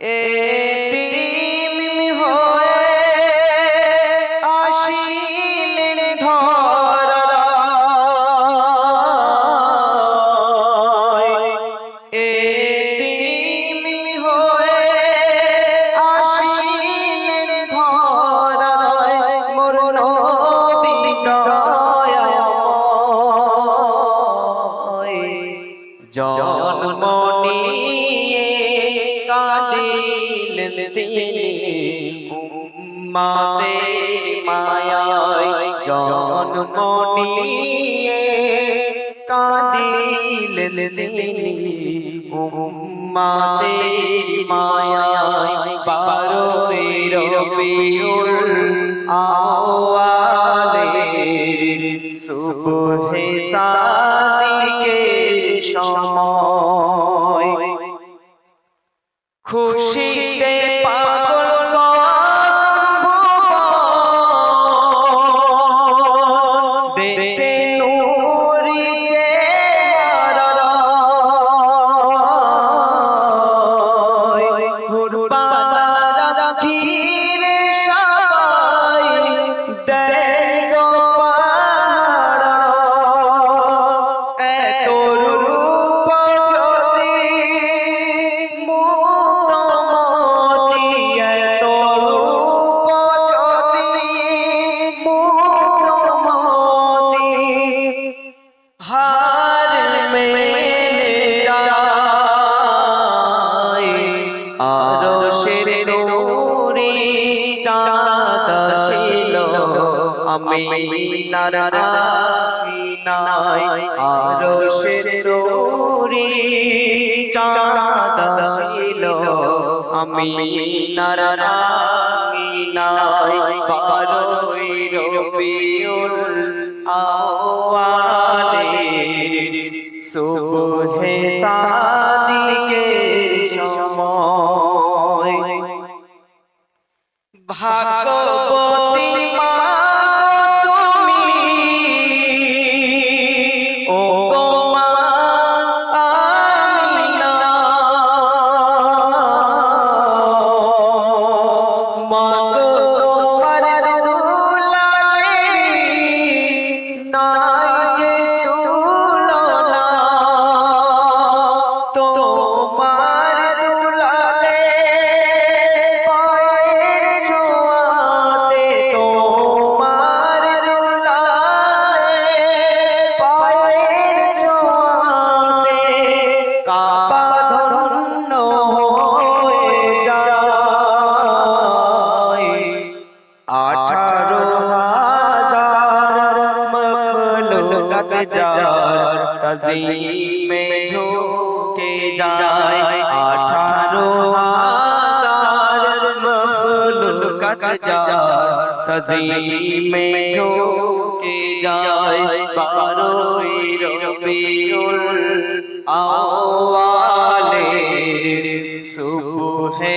এতিম হয়ে আসিলেন ধরায় এতিম হয়ে আসিলেন ধরায় মোর নবী কাঁদিলেন তিনি উম্মাদের মায়ায় জন্ম নিয়ে, কাঁদিলেন তিনি উম্মাদের মায়ায় বারোই রবিউল আওয়ালের সুবহে সাদিকের আমি নারায়ণায় আরও সে নূরি চাঁদ ছিল আমি নারায়ণায় বারোই রবিউল আওয়ালের সুবহে সাদিকের সময়। ভাগবতী 哦哦 যার তজিমে ঝুঁকে যায় আঠারো হাজার মখলুকাত যার তজিমে ঝুঁকে যায় বারোই রবিউল আওয়ালের সুবহে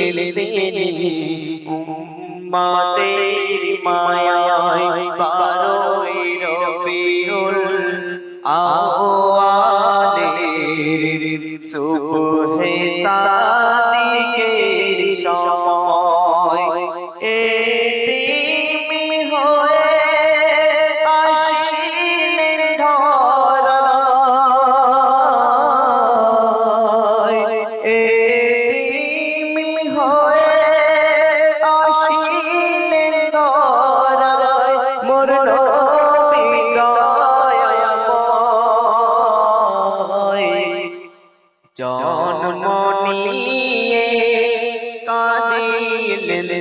কাঁদিলেন তিনি উম্মাদের মায়ায় বারোই রবিউল আওয়ালের সুবহে সাদিকের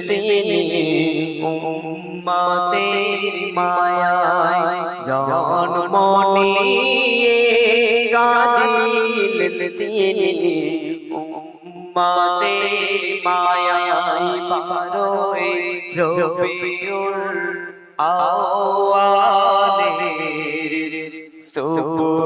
তিনি উম্মাতের মায়ায় জন্ম নিয়ে গাদিলেন তিনি উম্মাতের মায়ায় বারোয় রবিউল আওয়ালের সুবহ